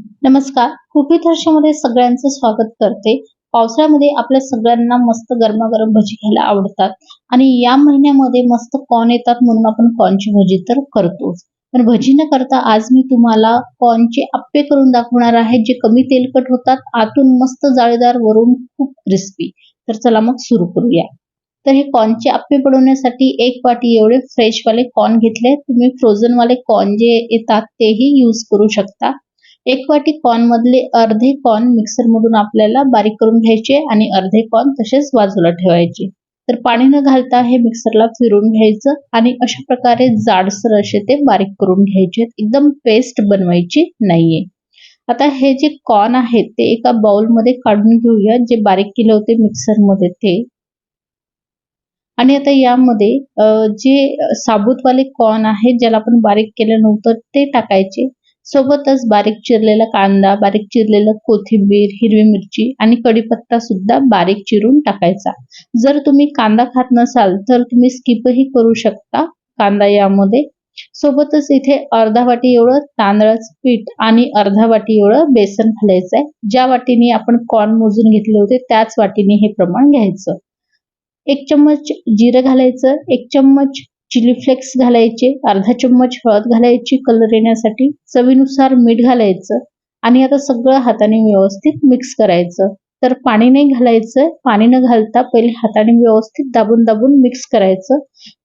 नमस्कार कुकी थर्षामध्ये सगळ्यांचं स्वागत करते. पावसाळ्यामध्ये आपल्या सगळ्यांना मस्त गरमागरम भजी खायला आवडतात आणि या महिन्यामध्ये मस्त कॉर्न येतात म्हणून आपण कॉर्नची भजी तर करतोच. पण भजी न करता आज मी तुम्हाला कॉर्नचे आप्पे करून दाखवणार आहे जे कमी तेलकट होतात आतून मस्त जाळीदार वरून खूप क्रिस्पी तर चला मग सुरू करूया. तर हे कॉर्नचे आप्पे बनवण्यासाठी एक वाटी एवढे फ्रेश वाले कॉर्न घेतले. तुम्ही फ्रोझन वाले कॉर्न जे येतात तेही यूज करू शकता. एक वाटी कॉर्न मधले अर्धे कॉर्न मिक्सर मधून आपल्याला बारीक करून घ्यायचे आणि अर्धे कॉर्न तसेच बाजूला ठेवायचे. तर पाणी न घालता हे मिक्सरला फिरून घ्यायचं आणि अशा प्रकारे जाडसर असे ते बारीक करून घ्यायचे. एकदम पेस्ट बनवायची नाहीये. आता हे जे कॉर्न आहेत ते एका बाउलमध्ये काढून घेऊया जे बारीक केले होते मिक्सरमध्ये ते. आणि आता यामध्ये जे साबूतवाले कॉर्न आहेत ज्याला आपण बारीक केलं नव्हतं ते टाकायचे. सोबतच बारीक चिरलेला कांदा बारीक चिरलेलं कोथिंबीर हिरवी मिरची आणि कढीपत्ता सुद्धा बारीक चिरून टाकायचा. जर तुम्ही कांदा खात नसाल तर तुम्ही स्किपही करू शकता कांदा यामध्ये. सोबतच इथे अर्धा वाटी एवढं तांदळाचं पीठ आणि अर्धा वाटी एवढं बेसन घालायचं आहे ज्या वाटीने आपण कॉर्न मोजून घेतले होते त्याच वाटीने हे प्रमाण घ्यायचं. एक चम्मच जिरं घालायचं एक चम्मच चिली फ्लेक्स घालायचे अर्धा चम्मच हळद घालायची कलर येण्यासाठी चवीनुसार मीठ घालायचं आणि आता सगळं हाताने व्यवस्थित मिक्स करायचं. तर पाणी नाही घालायचं पाणी न घालता पहिले हाताने व्यवस्थित दाबून दाबून मिक्स करायचं.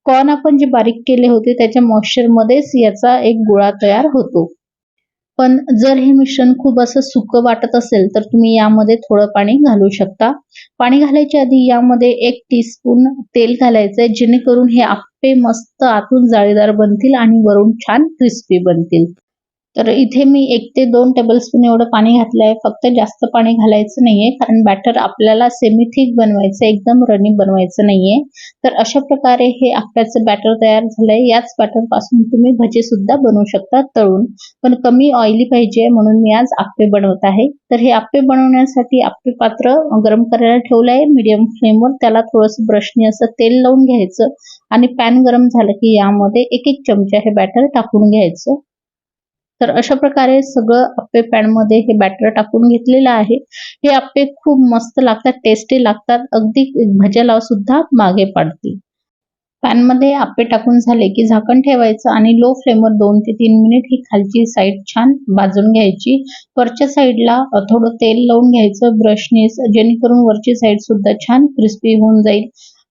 कॉर्न आपण जे बारीक केले होते त्याच्या मॉइश्चर मध्येच याचा एक गोळा तयार होतो. पण जर हे मिश्रण खूप असं सुकं वाटत असेल तर तुम्ही यामध्ये थोडं पाणी घालू शकता. पाणी घालायच्या आधी यामध्ये एक टीस्पून तेल घालायचंय जेणेकरून हे आप्पे मस्त आतून जाळीदार बनतील आणि वरून छान क्रिस्पी बनतील. तर इथे मी एक ते दोन टेबलस्पून एवढं पाणी घातलं आहे फक्त जास्त पाणी घालायचं नाहीये कारण बॅटर आपल्याला सेमी थिक बनवायचं एकदम रनी बनवायचं नाहीये. तर अशा प्रकारे हे आप्याचं बॅटर तयार झालंय. याच बॅटरपासून तुम्ही भजी सुद्धा बनवू शकता तळून. पण कमी ऑइली पाहिजे म्हणून मी आज आप्पे बनवत आहे. तर हे आप्पे बनवण्यासाठी आप्पे पात्र गरम करायला ठेवलं आहे मीडियम फ्लेमवर त्याला थोडंसं ब्रशने असं तेल लावून घ्यायचं. आणि पॅन गरम झालं की यामध्ये एक एक चमचा हे बॅटर टाकून घ्यायचं. तर अशा प्रकारे सगळं आप्पे पॅनमध्ये हे बॅटर टाकून घेतलेलं आहे. हे आप्पे खूप मस्त लागतात टेस्टी लागतात. अगदी भज्याला सुद्धा मागे पाडतील. पॅनमध्ये आप्पे टाकून झाले की झाकण ठेवायचं आणि लो फ्लेमवर दोन ते तीन मिनिट ही खालची साईड छान भाजून घ्यायची. वरच्या साईडला थोडं तेल लावून घ्यायचं ब्रशने जेणेकरून वरची साईड सुद्धा छान क्रिस्पी होऊन जाईल.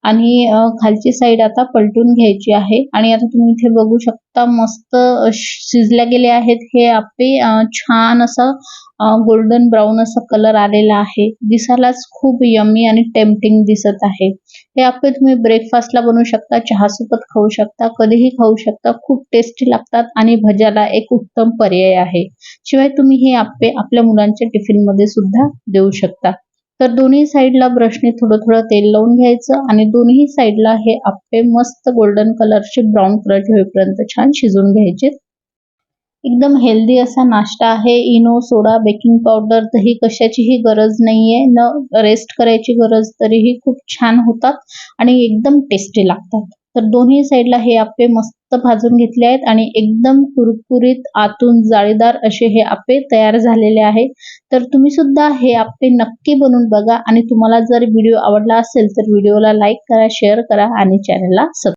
आणि खालची साईड आता पलटून घ्यायची आहे. आणि आता तुम्ही इथे बघू शकता मस्त शिजल्या गेले आहेत. हे आप्पे छान असं गोल्डन ब्राऊन असा कलर आलेला आहे. दिसायलाच खूप यमी आणि टेम्पटिंग दिसत आहे. हे आप्पे तुम्ही ब्रेकफास्टला बनवू शकता चहा सोबत खाऊ शकता कधीही खाऊ शकता. खूप टेस्टी लागतात आणि भज्याला एक उत्तम पर्याय आहे. शिवाय तुम्ही हे आप्पे आपल्या मुलांच्या टिफिनमध्ये सुद्धा देऊ शकता. तर दोन्ही साईडला ब्रशने थोडं थोडं तेल लावून घ्यायचं आणि दोन्ही साईडला हे आपले मस्त गोल्डन कलरचे ब्राऊन कलर होईपर्यंत छान शिजून घ्यायचे. एकदम हेल्दी असा नाश्ता आहे. इनो सोडा बेकिंग पावडर ही कशाचीही गरज नाहीये. न रेस्ट करायची गरज तरीही खूप छान होतात आणि एकदम टेस्टी लागतात. तर दोन्ही साईडला हे आप्पे मस्त भाजून घेतले आहेत आणि एकदम कुरकुरीत आतून जाळीदार असे हे आप्पे तयार झालेले आहे तर तुम्ही सुद्धा हे आप्पे नक्की बनवून बघा आणि तुम्हाला जर व्हिडिओ आवडला असेल तर व्हिडिओला लाईक करा शेअर करा आणि चॅनलला सबस्क्राईब